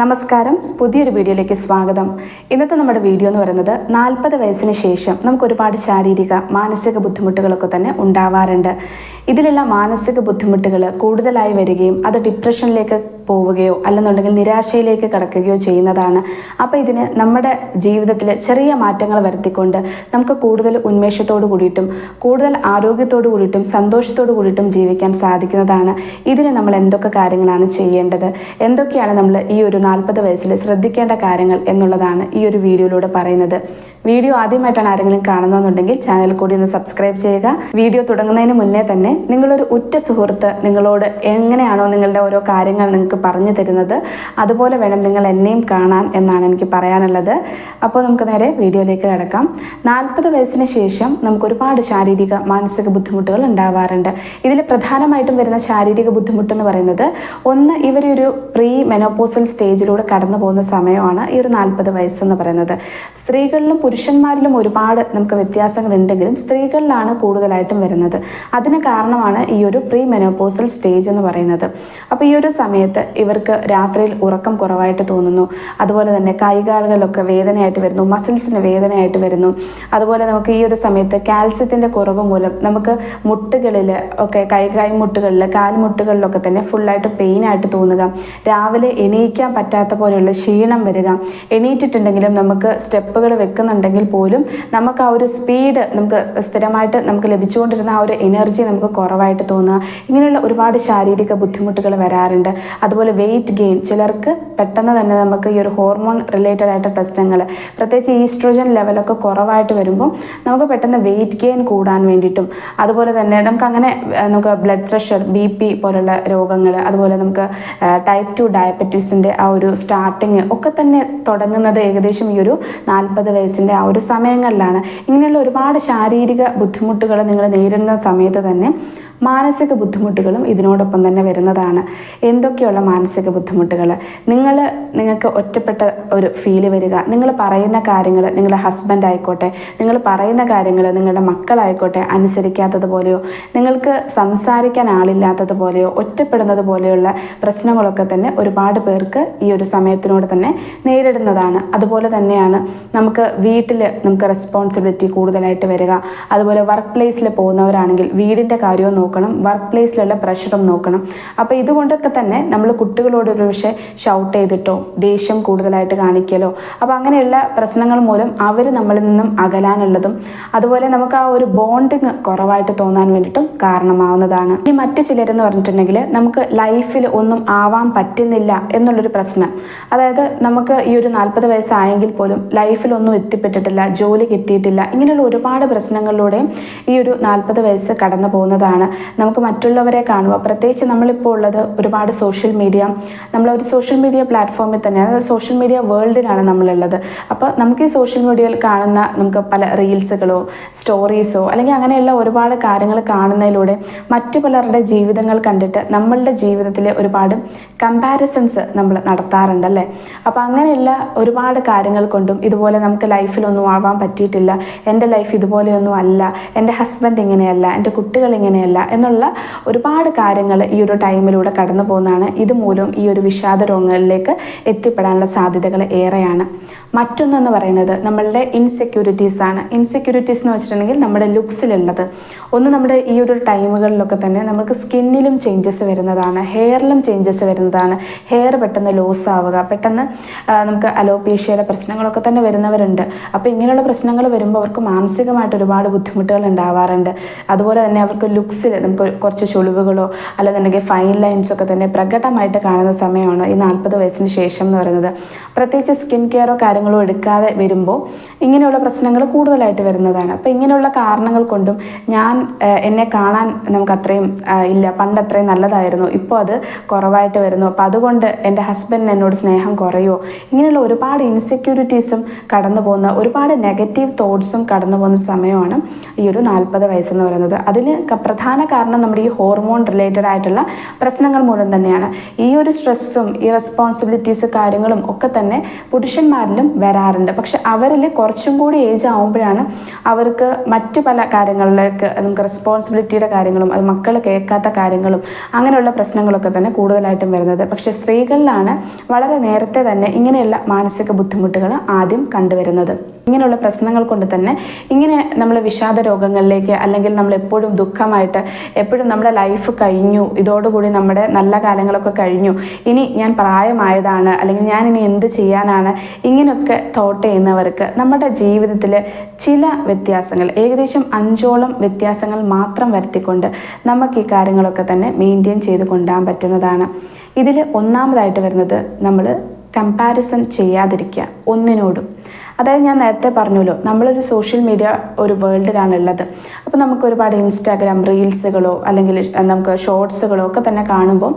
നമസ്കാരം. പുതിയൊരു വീഡിയോയിലേക്ക് സ്വാഗതം. ഇന്നത്തെ നമ്മുടെ വീഡിയോ എന്ന് പറയുന്നത് നാൽപ്പത് വയസ്സിന് ശേഷം നമുക്ക് ഒരുപാട് ശാരീരിക മാനസിക ബുദ്ധിമുട്ടുകളൊക്കെ തന്നെ ഉണ്ടാവാറുണ്ട്. ഇതിലുള്ള മാനസിക ബുദ്ധിമുട്ടുകൾ കൂടുതലായി വരികയും അത് ഡിപ്രഷനിലേക്ക് പോവുകയോ അല്ലെന്നുണ്ടെങ്കിൽ നിരാശയിലേക്ക് കടക്കുകയോ ചെയ്യുന്നതാണ്. അപ്പോൾ ഇതിന് നമ്മുടെ ജീവിതത്തിൽ ചെറിയ മാറ്റങ്ങൾ വരുത്തിക്കൊണ്ട് നമുക്ക് കൂടുതൽ ഉന്മേഷത്തോടു കൂടിയിട്ടും കൂടുതൽ ആരോഗ്യത്തോടു കൂടിയിട്ടും സന്തോഷത്തോടു കൂടിയിട്ടും ജീവിക്കാൻ സാധിക്കുന്നതാണ്. ഇതിന് നമ്മൾ എന്തൊക്കെ കാര്യങ്ങളാണ് ചെയ്യേണ്ടത്? എന്തൊക്കെയാണ് നമ്മൾ ഈ ഒരു നാൽപ്പത് വയസ്സിൽ ശ്രദ്ധിക്കേണ്ട കാര്യങ്ങൾ എന്നുള്ളതാണ് ഈ ഒരു വീഡിയോയിലൂടെ പറയുന്നത്. വീഡിയോ ആദ്യമായിട്ടാണ് ആരെങ്കിലും കാണുന്നതെന്നുണ്ടെങ്കിൽ ചാനൽ കൂടി ഒന്ന് സബ്സ്ക്രൈബ് ചെയ്യുക. വീഡിയോ തുടങ്ങുന്നതിന് മുന്നേ തന്നെ നിങ്ങളൊരു ഉറ്റ സുഹൃത്ത് നിങ്ങളോട് എങ്ങനെയാണോ നിങ്ങളുടെ ഓരോ കാര്യങ്ങൾ നിങ്ങൾക്ക് പറഞ്ഞു തരുന്നത് അതുപോലെ വേണം നിങ്ങൾ എന്നെയും കാണാൻ എന്നാണ് എനിക്ക് പറയാനുള്ളത്. അപ്പോൾ നമുക്ക് നേരെ വീഡിയോയിലേക്ക് കിടക്കാം. നാൽപ്പത് വയസ്സിന് ശേഷം നമുക്ക് ഒരുപാട് ശാരീരിക മാനസിക ബുദ്ധിമുട്ടുകൾ ഉണ്ടാവാറുണ്ട്. ഇതിൽ പ്രധാനമായിട്ടും വരുന്ന ശാരീരിക ബുദ്ധിമുട്ടെന്ന് പറയുന്നത് ഒന്ന് ഇവരൊരു പ്രീ മെനോപോസൽ സ്റ്റേജിലൂടെ കടന്നു പോകുന്ന സമയമാണ് ഈ ഒരു നാൽപ്പത് വയസ്സെന്ന് പറയുന്നത്. സ്ത്രീകളിലും പുരുഷന്മാരിലും ഒരുപാട് നമുക്ക് വ്യത്യാസങ്ങൾ ഉണ്ടെങ്കിലും സ്ത്രീകളിലാണ് കൂടുതലായിട്ടും വരുന്നത്. അതിന് കാരണമാണ് ഈ ഒരു പ്രീ മെനോപോസൽ സ്റ്റേജ് എന്ന് പറയുന്നത്. അപ്പോൾ ഈ ഒരു സമയത്ത് ഇവർക്ക് രാത്രിയിൽ ഉറക്കം കുറവായിട്ട് തോന്നുന്നു. അതുപോലെ തന്നെ കൈകാലുകളിലൊക്കെ വേദനയായിട്ട് വരുന്നു. മസിൽസിന് വേദനയായിട്ട് വരുന്നു. അതുപോലെ നമുക്ക് ഈ ഒരു സമയത്ത് കാൽസ്യത്തിന്റെ കുറവ് മൂലം നമുക്ക് മുട്ടുകളിൽ ഒക്കെ കൈ കൈമുട്ടുകളിൽ കാൽമുട്ടുകളിലൊക്കെ തന്നെ ഫുള്ളായിട്ട് പെയിനായിട്ട് തോന്നുക. രാവിലെ എണീക്കാൻ പറ്റാത്ത പോലെയുള്ള ക്ഷീണം വരിക. എണീറ്റിട്ടുണ്ടെങ്കിലും നമുക്ക് സ്റ്റെപ്പുകൾ വെക്കുന്നുണ്ടെങ്കിൽ പോലും നമുക്ക് ആ ഒരു സ്പീഡ് നമുക്ക് സ്ഥിരമായിട്ട് നമുക്ക് ലഭിച്ചുകൊണ്ടിരുന്ന ആ ഒരു എനർജി നമുക്ക് കുറവായിട്ട് തോന്നുക. ഇങ്ങനെയുള്ള ഒരുപാട് ശാരീരിക ബുദ്ധിമുട്ടുകൾ വരാറുണ്ട്. അതുപോലെ വെയിറ്റ് ഗെയിൻ ചിലർക്ക് പെട്ടെന്ന് തന്നെ നമുക്ക് ഈ ഒരു ഹോർമോൺ റിലേറ്റഡ് ആയിട്ട് പ്രശ്നങ്ങൾ പ്രത്യേകിച്ച് ഈസ്ട്രോജൻ ലെവലൊക്കെ കുറവായിട്ട് വരുമ്പോൾ നമുക്ക് പെട്ടെന്ന് വെയിറ്റ് ഗെയിൻ കൂടാൻ വേണ്ടിയിട്ടും അതുപോലെ തന്നെ നമുക്ക് അങ്ങനെ നമുക്ക് ബ്ലഡ് പ്രഷർ ബി പി പോലുള്ള രോഗങ്ങൾ അതുപോലെ നമുക്ക് ടൈപ്പ് ടു ഡയബറ്റീസിന്റെ ആ ഒരു സ്റ്റാർട്ടിങ് ഒക്കെ തന്നെ തുടങ്ങുന്നത് ഏകദേശം ഈ ഒരു നാൽപ്പത് വയസ്സിന്റെ ആ ഒരു സമയങ്ങളിലാണ്. ഇങ്ങനെയുള്ള ഒരുപാട് ശാരീരിക ബുദ്ധിമുട്ടുകൾ നിങ്ങൾ നേരിടുന്ന സമയത്ത് തന്നെ മാനസിക ബുദ്ധിമുട്ടുകളും ഇതിനോടൊപ്പം തന്നെ വരുന്നതാണ്. എന്തൊക്കെയുള്ള മാനസിക ബുദ്ധിമുട്ടുകൾ നിങ്ങൾ നിങ്ങൾക്ക് ഒറ്റപ്പെട്ട ഒരു ഫീൽ വരിക. നിങ്ങൾ പറയുന്ന കാര്യങ്ങൾ നിങ്ങളുടെ ഹസ്ബൻഡ് ആയിക്കോട്ടെ നിങ്ങൾ പറയുന്ന കാര്യങ്ങൾ നിങ്ങളുടെ മക്കളായിക്കോട്ടെ അനുസരിക്കാത്തതുപോലെയോ നിങ്ങൾക്ക് സംസാരിക്കാൻ ആളില്ലാത്തത് പോലെയോ ഒറ്റപ്പെടുന്നത് പോലെയുള്ള പ്രശ്നങ്ങളൊക്കെ തന്നെ ഒരുപാട് പേർക്ക് ഈ ഒരു സമയത്തിനോട് തന്നെ നേരിടുന്നതാണ്. അതുപോലെ തന്നെയാണ് നമുക്ക് വീട്ടിൽ നമുക്ക് റെസ്പോൺസിബിലിറ്റി കൂടുതലായിട്ട് വരിക. അതുപോലെ വർക്ക് പ്ലേസിൽ പോകുന്നവരാണെങ്കിൽ വീടിന്റെ കാര്യവും നോക്കണം വർക്ക് പ്ലേസിലുള്ള പ്രഷറും നോക്കണം. അപ്പോൾ ഇതുകൊണ്ടൊക്കെ തന്നെ നമ്മൾ കുട്ടികളോട് ഒരു പക്ഷേ ഷൗട്ട് ചെയ്തിട്ടോ ദേഷ്യം കൂടുതലായിട്ട് കാണിക്കലോ അപ്പോൾ അങ്ങനെയുള്ള പ്രശ്നങ്ങൾ മൂലം അവർ നമ്മളിൽ നിന്നും അകലാനുള്ളതും അതുപോലെ നമുക്ക് ആ ഒരു ബോണ്ടിങ് കുറവായിട്ട് തോന്നാൻ വേണ്ടിയിട്ടും കാരണമാവുന്നതാണ്. ഇനി മറ്റു ചിലരെന്ന് പറഞ്ഞിട്ടുണ്ടെങ്കിൽ നമുക്ക് ലൈഫിൽ ഒന്നും ആവാൻ പറ്റുന്നില്ല എന്നുള്ളൊരു പ്രശ്നം. അതായത് നമുക്ക് ഈ ഒരു നാൽപ്പത് വയസ്സായെങ്കിൽ പോലും ലൈഫിലൊന്നും എത്തിപ്പെട്ടിട്ടില്ല ജോലി കിട്ടിയിട്ടില്ല ഇങ്ങനെയുള്ള ഒരുപാട് പ്രശ്നങ്ങളിലൂടെയും ഈ ഒരു നാൽപ്പത് വയസ്സ് കടന്നു പോകുന്നതാണ് നമുക്ക് മറ്റുള്ളവരെ കാണുക. പ്രത്യേകിച്ച് നമ്മളിപ്പോൾ ഉള്ളത് ഒരുപാട് സോഷ്യൽ മീഡിയ നമ്മൾ ഒരു സോഷ്യൽ മീഡിയ പ്ലാറ്റ്ഫോമിൽ തന്നെയാണ് സോഷ്യൽ മീഡിയ വേൾഡിലാണ് നമ്മളുള്ളത്. അപ്പോൾ നമുക്ക് ഈ സോഷ്യൽ മീഡിയയിൽ കാണുന്ന നമുക്ക് പല റീൽസുകളോ സ്റ്റോറീസോ അല്ലെങ്കിൽ അങ്ങനെയുള്ള ഒരുപാട് കാര്യങ്ങൾ കാണുന്നതിലൂടെ മറ്റു പലരുടെ ജീവിതങ്ങൾ കണ്ടിട്ട് നമ്മളുടെ ജീവിതത്തിലെ ഒരുപാട് കമ്പാരിസൺസ് നമ്മൾ നടത്താറുണ്ട് അല്ലേ? അപ്പോൾ അങ്ങനെയുള്ള ഒരുപാട് കാര്യങ്ങൾ കൊണ്ടും ഇതുപോലെ നമുക്ക് ലൈഫിലൊന്നും ആവാൻ പറ്റിയിട്ടില്ല. എന്റെ ലൈഫ് ഇതുപോലെയൊന്നും അല്ല. എന്റെ ഹസ്ബൻഡ് ഇങ്ങനെയല്ല. എന്റെ കുട്ടികൾ ഇങ്ങനെയല്ല. എന്നുള്ള ഒരുപാട് കാര്യങ്ങൾ ഈ ഒരു ടൈമിലൂടെ കടന്നു പോകുന്നതാണ്. ഇതുമൂലം ഈ ഒരു വിഷാദ രോഗങ്ങളിലേക്ക് എത്തിപ്പെടാനുള്ള സാധ്യതകൾ ഏറെയാണ്. മറ്റൊന്നെന്ന് പറയുന്നത് നമ്മളുടെ ഇൻസെക്യൂരിറ്റീസ് ആണ്. ഇൻസെക്യൂരിറ്റീസ് എന്ന് വെച്ചിട്ടുണ്ടെങ്കിൽ നമ്മുടെ ലുക്സിലുള്ളത് ഒന്ന് നമ്മുടെ ഈ ഒരു ടൈമുകളിലൊക്കെ തന്നെ നമുക്ക് സ്കിന്നിലും ചേഞ്ചസ് വരുന്നതാണ്. ഹെയറിലും ചേഞ്ചസ് വരുന്നതാണ്. ഹെയർ പെട്ടെന്ന് ലോസ് ആവുക പെട്ടെന്ന് നമുക്ക് അലോപേഷ്യയുടെ പ്രശ്നങ്ങളൊക്കെ തന്നെ വരുന്നവരുണ്ട്. അപ്പോൾ ഇങ്ങനെയുള്ള പ്രശ്നങ്ങൾ വരുമ്പോൾ അവർക്ക് മാനസികമായിട്ട് ഒരുപാട് ബുദ്ധിമുട്ടുകൾ ഉണ്ടാവാറുണ്ട്. അതുപോലെ തന്നെ അവർക്ക് ലുക്സിൽ നമുക്ക് കുറച്ച് ചുളിവുകളോ അല്ലെന്നുണ്ടെങ്കിൽ ഫൈൻ ലൈൻസ് ഒക്കെ തന്നെ പ്രകടമായിട്ട് കാണുന്ന സമയമാണ് ഈ നാൽപ്പത് വയസ്സിന് ശേഷം എന്ന് പറയുന്നത്. പ്രത്യേകിച്ച് സ്കിൻ കെയറോ കാര്യങ്ങളോ എടുക്കാതെ വരുമ്പോൾ ഇങ്ങനെയുള്ള പ്രശ്നങ്ങൾ കൂടുതലായിട്ട് വരുന്നതാണ്. അപ്പോൾ ഇങ്ങനെയുള്ള കാരണങ്ങൾ കൊണ്ടും ഞാൻ എന്നെ കാണാൻ നമുക്ക് അത്രയും ഇല്ല. പണ്ട് അത്രയും നല്ലതായിരുന്നു. ഇപ്പോൾ അത് കുറവായിട്ട് വരുന്നു. അപ്പോൾ അതുകൊണ്ട് എന്റെ ഹസ്ബൻഡിന് എന്നോട് സ്നേഹം കുറയോ? ഇങ്ങനെയുള്ള ഒരുപാട് ഇൻസെക്യൂരിറ്റീസും കടന്നു പോകുന്ന ഒരുപാട് നെഗറ്റീവ് തോട്ട്സും കടന്നു പോകുന്ന സമയമാണ് ഈ ഒരു നാൽപ്പത് വയസ്സെന്ന് പറയുന്നത്. അതിന് പ്രധാന പ്രധാന കാരണം നമ്മുടെ ഈ ഹോർമോൺ റിലേറ്റഡ് ആയിട്ടുള്ള പ്രശ്നങ്ങൾ മൂലം തന്നെയാണ്. ഈ ഒരു സ്ട്രെസ്സും ഈ റെസ്പോൺസിബിലിറ്റീസ് കാര്യങ്ങളും ഒക്കെ തന്നെ പുരുഷന്മാരിലും വരാറുണ്ട്. പക്ഷെ അവരിൽ കുറച്ചും കൂടി ഏജ് ആകുമ്പോഴാണ് അവർക്ക് മറ്റു പല കാര്യങ്ങളിലേക്ക് നമുക്ക് റെസ്പോൺസിബിലിറ്റിയുടെ കാര്യങ്ങളും അത് മക്കൾ കേൾക്കാത്ത കാര്യങ്ങളും അങ്ങനെയുള്ള പ്രശ്നങ്ങളൊക്കെ തന്നെ കൂടുതലായിട്ടും വരുന്നത്. പക്ഷേ സ്ത്രീകളിലാണ് വളരെ നേരത്തെ തന്നെ ഇങ്ങനെയുള്ള മാനസിക ബുദ്ധിമുട്ടുകൾ ആദ്യം കണ്ടുവരുന്നത്. ഇങ്ങനെയുള്ള പ്രശ്നങ്ങൾ കൊണ്ട് തന്നെ ഇങ്ങനെ നമ്മൾ വിഷാദ രോഗങ്ങളിലേക്ക് അല്ലെങ്കിൽ നമ്മൾ എപ്പോഴും ദുഃഖമായിട്ട് എപ്പോഴും നമ്മുടെ ലൈഫ് കഴിഞ്ഞു ഇതോടുകൂടി നമ്മുടെ നല്ല കാലങ്ങളൊക്കെ കഴിഞ്ഞു ഇനി ഞാൻ പ്രായമായതാണ് അല്ലെങ്കിൽ ഞാൻ ഇനി എന്ത് ചെയ്യാനാണ് ഇങ്ങനെയൊക്കെ തോട്ട് ചെയ്യുന്നവർക്ക് നമ്മുടെ ജീവിതത്തിൽ ചില വ്യത്യാസങ്ങൾ ഏകദേശം അഞ്ചോളം വ്യത്യാസങ്ങൾ മാത്രം വരുത്തിക്കൊണ്ട് നമുക്ക് ഈ കാര്യങ്ങളൊക്കെ തന്നെ മെയിന്റെയിൻ ചെയ്ത് കൊണ്ടുപോകാൻ പറ്റുന്നതാണ്. ഇതിൽ ഒന്നാമതായിട്ട് വരുന്നത് നമ്മൾ കമ്പാരിസൺ ചെയ്യാതിരിക്കുക ഒന്നിനോടും. അതായത് ഞാൻ നേരത്തെ പറഞ്ഞല്ലോ നമ്മളൊരു സോഷ്യൽ മീഡിയ ഒരു വേൾഡിലാണ് ഉള്ളത് അപ്പോൾ നമുക്ക് ഒരുപാട് ഇൻസ്റ്റാഗ്രാം റീൽസുകളോ അല്ലെങ്കിൽ നമുക്ക് ഷോർട്സുകളോ ഒക്കെ തന്നെ കാണുമ്പോൾ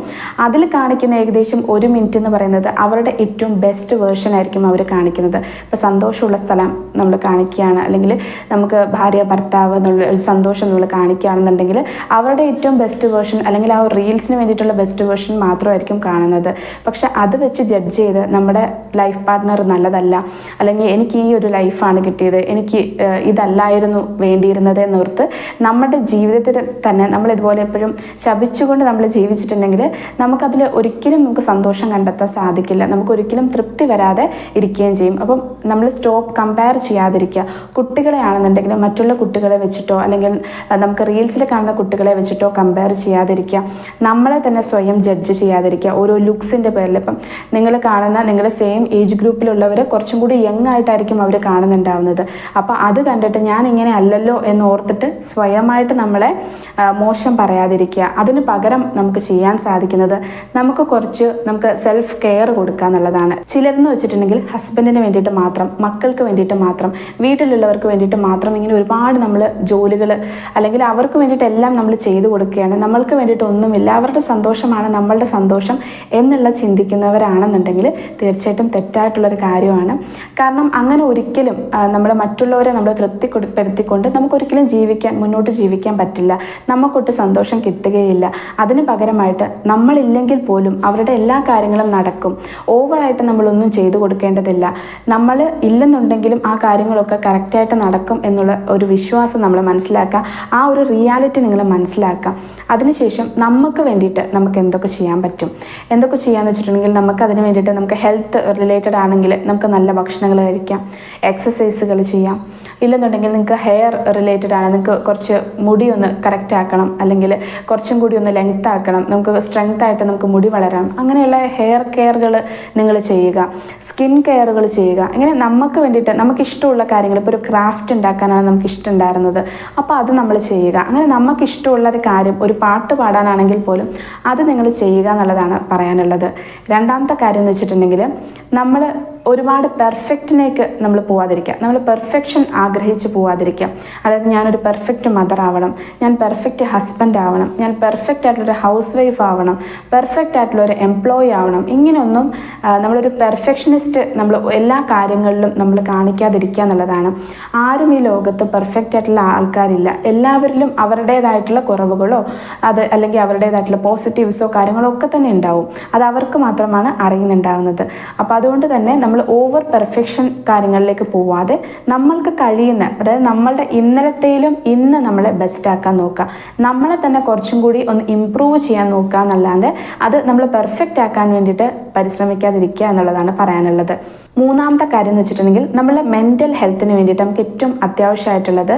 അതിൽ കാണിക്കുന്ന ഏകദേശം ഒരു മിനിറ്റ് എന്ന് പറയുന്നത് അവരുടെ ഏറ്റവും ബെസ്റ്റ് വേർഷൻ ആയിരിക്കും അവർ കാണിക്കുന്നത്. ഇപ്പോൾ സന്തോഷമുള്ള സ്ഥലം നമ്മൾ കാണിക്കുകയാണ് അല്ലെങ്കിൽ നമുക്ക് ഭാര്യ ഭർത്താവ് എന്നുള്ള ഒരു സന്തോഷം നമ്മൾ കാണിക്കുകയാണെന്നുണ്ടെങ്കിൽ അവരുടെ ഏറ്റവും ബെസ്റ്റ് വേർഷൻ അല്ലെങ്കിൽ ആ റീൽസിന് വേണ്ടിയിട്ടുള്ള ബെസ്റ്റ് വേർഷൻ മാത്രമായിരിക്കും കാണുന്നത്. പക്ഷെ അത് വെച്ച് ജഡ്ജ് ചെയ്ത് നമ്മുടെ ലൈഫ് പാർട്ട്ണർ നല്ലതല്ല അല്ലെങ്കിൽ എനിക്ക് ഈ ഒരു ലൈഫാണ് കിട്ടിയത്. എനിക്ക് ഇതല്ലായിരുന്നു വേണ്ടിയിരുന്നത് എന്നോർത്ത് നമ്മുടെ ജീവിതത്തിൽ തന്നെ നമ്മൾ ഇതുപോലെ എപ്പോഴും ശപിച്ചുകൊണ്ട് നമ്മൾ ജീവിച്ചിട്ടുണ്ടെങ്കിൽ നമുക്കതിൽ ഒരിക്കലും നമുക്ക് സന്തോഷം കണ്ടെത്താൻ സാധിക്കില്ല. നമുക്ക് ഒരിക്കലും തൃപ്തി വരാതെ ഇരിക്കുകയും ചെയ്യും. അപ്പം നമ്മൾ സ്റ്റോപ്പ് കമ്പയർ ചെയ്യാതിരിക്കുക. കുട്ടികളെ ആണെന്നുണ്ടെങ്കിൽ മറ്റുള്ള കുട്ടികളെ വെച്ചിട്ടോ അല്ലെങ്കിൽ നമുക്ക് റീൽസിൽ കാണുന്ന കുട്ടികളെ വെച്ചിട്ടോ കമ്പയർ ചെയ്യാതിരിക്കുക. നമ്മളെ തന്നെ സ്വയം ജഡ്ജ് ചെയ്യാതിരിക്കുക. ഓരോ ലുക്സിന്റെ പേരിൽ ഇപ്പം നിങ്ങൾ കാണുന്ന നിങ്ങളുടെ സെയിം ഏജ് ഗ്രൂപ്പിലുള്ളവർ കുറച്ചും കൂടി യങ് ആയിട്ടായിരിക്കും അവർ കാണുന്നുണ്ടാവുന്നത്. അപ്പോൾ അത് കണ്ടിട്ട് ഞാൻ ഇങ്ങനെ അല്ലല്ലോ എന്ന് ഓർത്തിട്ട് സ്വയമായിട്ട് നമ്മളെ മോശം പറയാതിരിക്കുക. അതിന് പകരം നമുക്ക് ചെയ്യാൻ സാധിക്കുന്നത് നമുക്ക് കുറച്ച് നമുക്ക് സെൽഫ് കെയർ കൊടുക്കുക എന്നുള്ളതാണ്. ചിലരെന്ന് വെച്ചിട്ടുണ്ടെങ്കിൽ ഹസ്ബൻഡിന് വേണ്ടിയിട്ട് മാത്രം മക്കൾക്ക് വേണ്ടിയിട്ട് മാത്രം വീട്ടിലുള്ളവർക്ക് വേണ്ടിയിട്ട് മാത്രം ഇങ്ങനെ ഒരുപാട് നമ്മൾ ജോലികൾ അല്ലെങ്കിൽ അവർക്ക് വേണ്ടിയിട്ട് എല്ലാം നമ്മൾ ചെയ്തു കൊടുക്കുകയാണ്. നമ്മൾക്ക് വേണ്ടിയിട്ട് ഒന്നുമില്ല. അവരുടെ സന്തോഷമാണ് നമ്മളുടെ സന്തോഷം എന്നുള്ള ചിന്തിക്കുന്നവരാണെന്നുണ്ടെങ്കിൽ തീർച്ചയായിട്ടും തെറ്റായിട്ടുള്ളൊരു കാര്യമാണ്. കാരണം അങ്ങനെ ഒരിക്കലും നമ്മൾ മറ്റുള്ളവരെ നമ്മൾ തൃപ്തിപ്പെടുത്തിക്കൊണ്ട് നമുക്കൊരിക്കലും ജീവിക്കാൻ മുന്നോട്ട് ജീവിക്കാൻ പറ്റില്ല. നമുക്കൊട്ട് സന്തോഷം കിട്ടുകയില്ല. അതിന് പകരമായിട്ട് നമ്മളില്ലെങ്കിൽ പോലും അവരുടെ എല്ലാ കാര്യങ്ങളും നടക്കും. ഓവറായിട്ട് നമ്മളൊന്നും ചെയ്തു കൊടുക്കേണ്ടതില്ല. നമ്മൾ ഇല്ലെന്നുണ്ടെങ്കിലും ആ കാര്യങ്ങളൊക്കെ കറക്റ്റായിട്ട് നടക്കും എന്നുള്ള ഒരു വിശ്വാസം നമ്മൾ മനസ്സിലാക്കുക. ആ ഒരു റിയാലിറ്റി നിങ്ങൾ മനസ്സിലാക്കുക. അതിനുശേഷം നമുക്ക് വേണ്ടിയിട്ട് നമുക്ക് എന്തൊക്കെ ചെയ്യാൻ പറ്റും? എന്തൊക്കെ ചെയ്യാന്ന് വെച്ചിട്ടുണ്ടെങ്കിൽ നമുക്ക് അതിന് വേണ്ടിയിട്ട് നമുക്ക് ഹെൽത്ത് റിലേറ്റഡ് ആണെങ്കിൽ നമുക്ക് നല്ല ഭക്ഷണങ്ങൾ കഴിക്കാം. എക്സസൈസുകൾ ചെയ്യാം. ഇല്ലെന്നുണ്ടെങ്കിൽ നിങ്ങൾക്ക് ഹെയർ റിലേറ്റഡ് ആണ്. നിങ്ങൾക്ക് കുറച്ച് മുടി ഒന്ന് കറക്റ്റ് ആക്കണം. അല്ലെങ്കിൽ കുറച്ചും കൂടി ഒന്ന് ലെങ്ത് ആക്കണം. നമുക്ക് സ്ട്രെങ്ത് ആയിട്ട് നമുക്ക് മുടി വളരാം. അങ്ങനെയുള്ള ഹെയർ കെയറുകൾ നിങ്ങൾ ചെയ്യുക. സ്കിൻ കെയറുകൾ ചെയ്യുക. ഇങ്ങനെ നമുക്ക് വേണ്ടിയിട്ട് നമുക്ക് ഇഷ്ടമുള്ള കാര്യങ്ങൾ ഇപ്പോൾ ഒരു ക്രാഫ്റ്റ് ഉണ്ടാക്കാനാണ് നമുക്ക് ഇഷ്ടമുണ്ടായിരുന്നത്. അപ്പോൾ അത് നമ്മൾ ചെയ്യുക. അങ്ങനെ നമുക്ക് ഇഷ്ടമുള്ള ഒരു കാര്യം ഒരു പാട്ട് പാടാനാണെങ്കിൽ പോലും അത് നിങ്ങൾ ചെയ്യുക എന്നുള്ളതാണ് പറയാനുള്ളത്. രണ്ടാമത്തെ കാര്യം എന്ന് വെച്ചിട്ടുണ്ടെങ്കിൽ നമ്മൾ ഒരുപാട് പെർഫെക്റ്റിലേക്ക് നമ്മൾ പോവാതിരിക്കുക നമ്മൾ പെർഫെക്ഷൻ ആഗ്രഹിച്ച് പോവാതിരിക്കുക അതായത് ഞാനൊരു പെർഫെക്റ്റ് മദർ ആവണം ഞാൻ പെർഫെക്റ്റ് ഹസ്ബൻഡ് ആവണം ഞാൻ പെർഫെക്റ്റ് ആയിട്ടുള്ളൊരു ഹൗസ് വൈഫ് ആവണം പെർഫെക്റ്റ് ആയിട്ടുള്ള ഒരു എംപ്ലോയി ആവണം. ഇങ്ങനെയൊന്നും നമ്മളൊരു പെർഫെക്ഷനിസ്റ്റ് നമ്മൾ എല്ലാ കാര്യങ്ങളിലും നമ്മൾ കാണിക്കാതിരിക്കുക എന്നുള്ളതാണ്. ആരും ഈ ലോകത്ത് പെർഫെക്റ്റ് ആയിട്ടുള്ള ആൾക്കാരില്ല. എല്ലാവരിലും അവരുടേതായിട്ടുള്ള കുറവുകളോ അത് അല്ലെങ്കിൽ അവരുടേതായിട്ടുള്ള പോസിറ്റീവ്സോ കാര്യങ്ങളോ ഒക്കെ തന്നെ ഉണ്ടാവും. അത് അവർക്ക് മാത്രമാണ് അറിയുന്നുണ്ടാവുന്നത്. അപ്പോൾ അതുകൊണ്ട് തന്നെ നമ്മൾ ഓവർ പെർഫെക്ഷൻ കാര്യങ്ങളിലേക്ക് പോവാതെ നമ്മൾക്ക് കഴിയുന്ന അതായത് നമ്മളുടെ ഇന്നലത്തേലും ഇന്ന് നമ്മളെ ബെസ്റ്റ് ആക്കാൻ നോക്കുക. നമ്മളെ തന്നെ കുറച്ചും കൂടി ഒന്ന് ഇമ്പ്രൂവ് ചെയ്യാൻ നോക്കുക എന്നല്ലാതെ അത് നമ്മൾ പെർഫെക്റ്റ് ആക്കാൻ വേണ്ടിയിട്ട് പരിശ്രമിക്കാതിരിക്കുക എന്നുള്ളതാണ് പറയാനുള്ളത്. മൂന്നാമത്തെ കാര്യം എന്ന് വെച്ചിട്ടുണ്ടെങ്കിൽ നമ്മളെ മെന്റൽ ഹെൽത്തിന് വേണ്ടിയിട്ട് നമുക്ക് ഏറ്റവും അത്യാവശ്യമായിട്ടുള്ളത്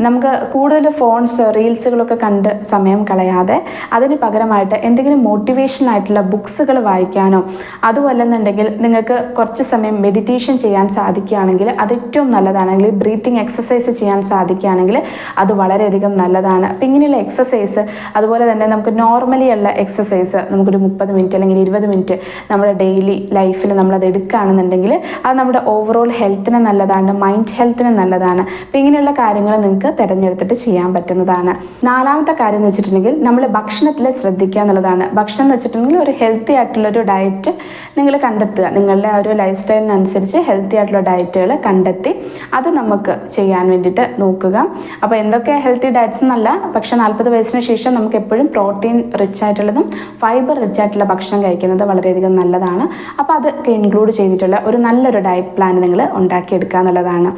നമുക്ക് കൂടുതൽ ഫോൺസ് റീൽസുകളൊക്കെ കണ്ട് സമയം കളയാതെ അതിന് പകരമായിട്ട് എന്തെങ്കിലും മോട്ടിവേഷൻ ആയിട്ടുള്ള ബുക്സുകൾ വായിക്കാനോ അതുമല്ലെന്നുണ്ടെങ്കിൽ നിങ്ങൾക്ക് കുറച്ച് സമയം മെഡിറ്റേഷൻ ചെയ്യാൻ സാധിക്കുകയാണെങ്കിൽ അത് ഏറ്റവും നല്ലതാണെങ്കിൽ ബ്രീത്തിങ് എക്സസൈസ് ചെയ്യാൻ സാധിക്കുകയാണെങ്കിൽ അത് വളരെയധികം നല്ലതാണ്. അപ്പം ഇങ്ങനെയുള്ള എക്സസൈസ് അതുപോലെ തന്നെ നമുക്ക് നോർമലി ഉള്ള എക്സസൈസ് നമുക്കൊരു മുപ്പത് മിനിറ്റ് അല്ലെങ്കിൽ ഇരുപത് മിനിറ്റ് നമ്മുടെ ഡെയിലി ലൈഫിൽ നമ്മളത് എടുക്കുകയാണെന്നുണ്ടെങ്കിൽ അത് നമ്മുടെ ഓവറോൾ ഹെൽത്തിന് നല്ലതാണ് മൈൻഡ് ഹെൽത്തിന് നല്ലതാണ്. അപ്പോൾ ഇങ്ങനെയുള്ള കാര്യങ്ങൾ നിങ്ങൾക്ക് തിരഞ്ഞെടുത്തിട്ട് ചെയ്യാൻ പറ്റുന്നതാണ്. നാലാമത്തെ കാര്യം എന്ന് വെച്ചിട്ടുണ്ടെങ്കിൽ നമ്മൾ ഭക്ഷണത്തിൽ ശ്രദ്ധിക്കുക എന്നുള്ളതാണ്. ഭക്ഷണം എന്ന് വെച്ചിട്ടുണ്ടെങ്കിൽ ഒരു ഹെൽത്തി ആയിട്ടുള്ളൊരു ഡയറ്റ് നിങ്ങൾ കണ്ടെത്തുക. നിങ്ങളുടെ ഒരു ലൈഫ് സ്റ്റൈലിനനുസരിച്ച് ഹെൽത്തി ആയിട്ടുള്ള ഡയറ്റുകൾ കണ്ടെത്തി അത് നമുക്ക് ചെയ്യാൻ വേണ്ടിയിട്ട് നോക്കുക. അപ്പോൾ എന്തൊക്കെ ഹെൽത്തി ഡയറ്റ്സ് എന്നല്ല പക്ഷെ നാൽപ്പത് വയസ്സിന് ശേഷം നമുക്ക് എപ്പോഴും പ്രോട്ടീൻ റിച്ച് ആയിട്ടുള്ളതും ഫൈബർ റിച്ച് ആയിട്ടുള്ള ഭക്ഷണം കഴിക്കുന്നത് വളരെയധികം നല്ലതാണ്. അപ്പോൾ അത് ഇൻക്ലൂഡ് ചെയ്തിട്ടുള്ള ഒരു നല്ലൊരു ഡയറ്റ് പ്ലാൻ നിങ്ങൾ ഉണ്ടാക്കിയെടുക്കുക എന്നുള്ളതാണ്.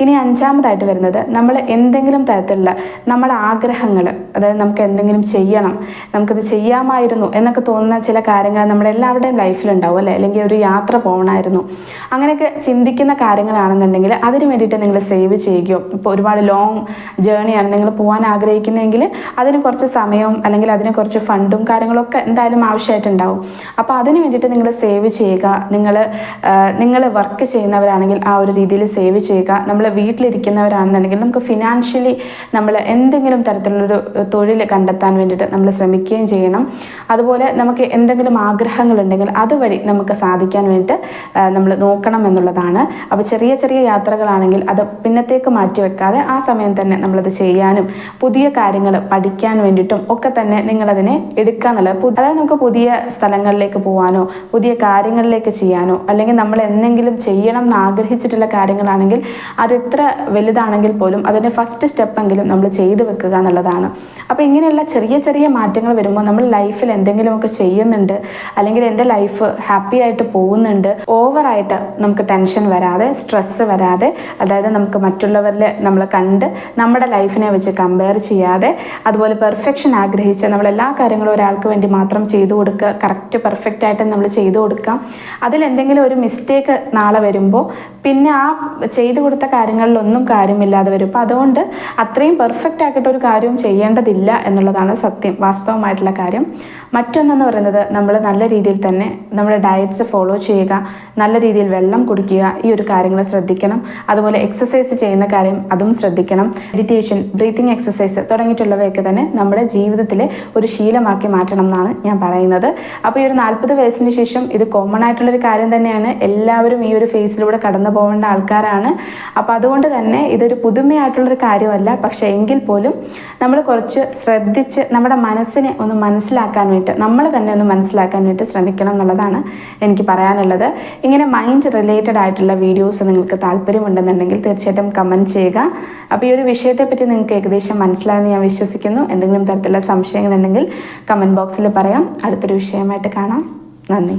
ഇനി അഞ്ചാമതായിട്ട് വരുന്നത് നമ്മൾ എന്തെങ്കിലും തരത്തിലുള്ള നമ്മുടെ ആഗ്രഹങ്ങൾ അതായത് നമുക്ക് എന്തെങ്കിലും ചെയ്യണം നമുക്കത് ചെയ്യാമായിരുന്നു എന്നൊക്കെ തോന്നുന്ന ചില കാര്യങ്ങൾ നമ്മുടെ എല്ലാവരുടെയും ലൈഫിലുണ്ടാവും അല്ലേ? അല്ലെങ്കിൽ ഒരു യാത്ര പോകണമായിരുന്നു. അങ്ങനെയൊക്കെ ചിന്തിക്കുന്ന കാര്യങ്ങളാണെന്നുണ്ടെങ്കിൽ അതിന് വേണ്ടിയിട്ട് നിങ്ങൾ സേവ് ചെയ്യുകയോ ഇപ്പോൾ ഒരുപാട് ലോങ് ജേണിയാണ് നിങ്ങൾ പോകാൻ ആഗ്രഹിക്കുന്നതെങ്കിൽ അതിന് കുറച്ച് സമയവും അല്ലെങ്കിൽ അതിന് കുറച്ച് ഫണ്ടും കാര്യങ്ങളൊക്കെ എന്തായാലും ആവശ്യമായിട്ടുണ്ടാവും. അപ്പോൾ അതിന് വേണ്ടിയിട്ട് നിങ്ങൾ സേവ് ചെയ്യുക. നിങ്ങൾ നിങ്ങൾ വർക്ക് ചെയ്യുന്നവരാണെങ്കിൽ ആ ഒരു രീതിയിൽ സേവ് ചെയ്യുക. നമ്മൾ വീട്ടിലിരിക്കുന്നവരാണെന്നുണ്ടെങ്കിൽ നമുക്ക് ഫിനാൻഷ്യലി നമ്മൾ എന്തെങ്കിലും തരത്തിലുള്ളൊരു തൊഴിൽ കണ്ടെത്താൻ വേണ്ടിയിട്ട് നമ്മൾ ശ്രമിക്കുകയും ചെയ്യണം. അതുപോലെ നമുക്ക് എന്തെങ്കിലും ആഗ്രഹങ്ങളുണ്ടെങ്കിൽ അതുവഴി നമുക്ക് സാധിക്കാൻ വേണ്ടിയിട്ട് നമ്മൾ നോക്കണം എന്നുള്ളതാണ്. അപ്പോൾ ചെറിയ ചെറിയ യാത്രകളാണെങ്കിൽ അത് പിന്നത്തേക്ക് മാറ്റി വെക്കാതെ ആ സമയം തന്നെ നമ്മളത് ചെയ്യാനും പുതിയ കാര്യങ്ങൾ പഠിക്കാൻ വേണ്ടിയിട്ടും ഒക്കെ തന്നെ നിങ്ങളതിനെ എടുക്കുക എന്നുള്ളത് അതായത് നമുക്ക് പുതിയ സ്ഥലങ്ങളിലേക്ക് പോകാനോ പുതിയ കാര്യങ്ങളിലേക്ക് ചെയ്യാനോ അല്ലെങ്കിൽ നമ്മൾ എന്തെങ്കിലും ചെയ്യണം എന്ന് ആഗ്രഹിച്ചിട്ടുള്ള കാര്യങ്ങളാണെങ്കിൽ അത് എത്ര വലുതാണെങ്കിൽ പോലും അതിന്റെ ഫസ്റ്റ് സ്റ്റെപ്പെങ്കിലും നമ്മൾ ചെയ്തു വെക്കുക എന്നുള്ളതാണ്. അപ്പോൾ ഇങ്ങനെയുള്ള ചെറിയ ചെറിയ മാറ്റങ്ങൾ വരുമ്പോൾ നമ്മൾ ലൈഫിൽ എന്തെങ്കിലുമൊക്കെ ചെയ്യുന്നുണ്ട് അല്ലെങ്കിൽ എന്റെ ലൈഫ് ഹാപ്പി ആയിട്ട് പോകുന്നുണ്ട് ഓവറായിട്ട് നമുക്ക് ടെൻഷൻ വരാതെ സ്ട്രെസ്സ് വരാതെ അതായത് നമുക്ക് മറ്റുള്ളവരിൽ നമ്മൾ കണ്ട് നമ്മുടെ ലൈഫിനെ വെച്ച് കമ്പയർ ചെയ്യാതെ അതുപോലെ പെർഫെക്ഷൻ ആഗ്രഹിച്ച് നമ്മൾ എല്ലാ കാര്യങ്ങളും ഒരാൾക്ക് വേണ്ടി മാത്രം ചെയ്തു കൊടുക്കുക കറക്റ്റ് പെർഫെക്റ്റ് ആയിട്ട് നമ്മൾ ചെയ്തു കൊടുക്കാം അതിൽ എന്തെങ്കിലും ഒരു മിസ്റ്റേക്ക് നാളെ വരുമ്പോൾ പിന്നെ ആ ചെയ്തു കൊടുത്ത കാര്യങ്ങളിലൊന്നും കാര്യമില്ലാതെ വരും അപ്പോൾ അതുകൊണ്ട് അത്രയും പെർഫെക്റ്റ് ആക്കിയിട്ട് ഒരു കാര്യവും ചെയ്യേണ്ടതില്ല എന്നുള്ളതാണ് സത്യം വാസ്തവമായിട്ടുള്ള കാര്യം. മറ്റൊന്നെന്ന് പറയുന്നത് നമ്മൾ നല്ല രീതിയിൽ തന്നെ നമ്മുടെ ഡയറ്റ്സ് ഫോളോ ചെയ്യുക നല്ല രീതിയിൽ വെള്ളം കുടിക്കുക ഈ ഒരു കാര്യങ്ങൾ ശ്രദ്ധിക്കണം. അതുപോലെ എക്സസൈസ് ചെയ്യുന്ന കാര്യം അതും ശ്രദ്ധിക്കണം. മെഡിറ്റേഷൻ ബ്രീത്തിങ് എക്സസൈസ് തുടങ്ങിയിട്ടുള്ളവയൊക്കെ തന്നെ നമ്മുടെ ജീവിതത്തിൽ ഒരു ശീലമാക്കി മാറ്റണം എന്നാണ് ഞാൻ പറയുന്നത്. അപ്പോൾ ഈ ഒരു നാൽപ്പത് വയസ്സിന് ശേഷം ഇത് കോമൺ ആയിട്ടുള്ളൊരു കാര്യം തന്നെയാണ്. എല്ലാവരും ഈ ഒരു ഫേസിലൂടെ കടന്നു പോകേണ്ട ആൾക്കാരാണ്. അപ്പോൾ അതുകൊണ്ട് തന്നെ ഇതൊരു പുതുമയായിട്ടുള്ളൊരു കാര്യമല്ല. പക്ഷേ എങ്കിൽ പോലും നമ്മൾ കുറച്ച് ശ്രദ്ധിച്ച് നമ്മുടെ മനസ്സിനെ ഒന്ന് മനസ്സിലാക്കാൻ വേണ്ടി നമ്മൾ തന്നെ ഒന്ന് മനസ്സിലാക്കാൻ വേണ്ടി ശ്രമിക്കണം എന്നുള്ളതാണ് എനിക്ക് പറയാനുള്ളത്. ഇങ്ങനെ മൈൻഡ് റിലേറ്റഡ് ആയിട്ടുള്ള വീഡിയോസ് നിങ്ങൾക്ക് താല്പര്യമുണ്ടെന്നുണ്ടെങ്കിൽ തീർച്ചയായിട്ടും കമന്റ് ചെയ്യുക. അപ്പോൾ ഈ ഒരു വിഷയത്തെപ്പറ്റി നിങ്ങൾക്ക് ഏകദേശം മനസ്സിലായെന്ന് ഞാൻ വിശ്വസിക്കുന്നു. എന്തെങ്കിലും തരത്തിലുള്ള സംശയങ്ങളുണ്ടെങ്കിൽ കമന്റ് ബോക്സിൽ പറയാം. അടുത്തൊരു വിഷയമായിട്ട് കാണാം. നന്ദി.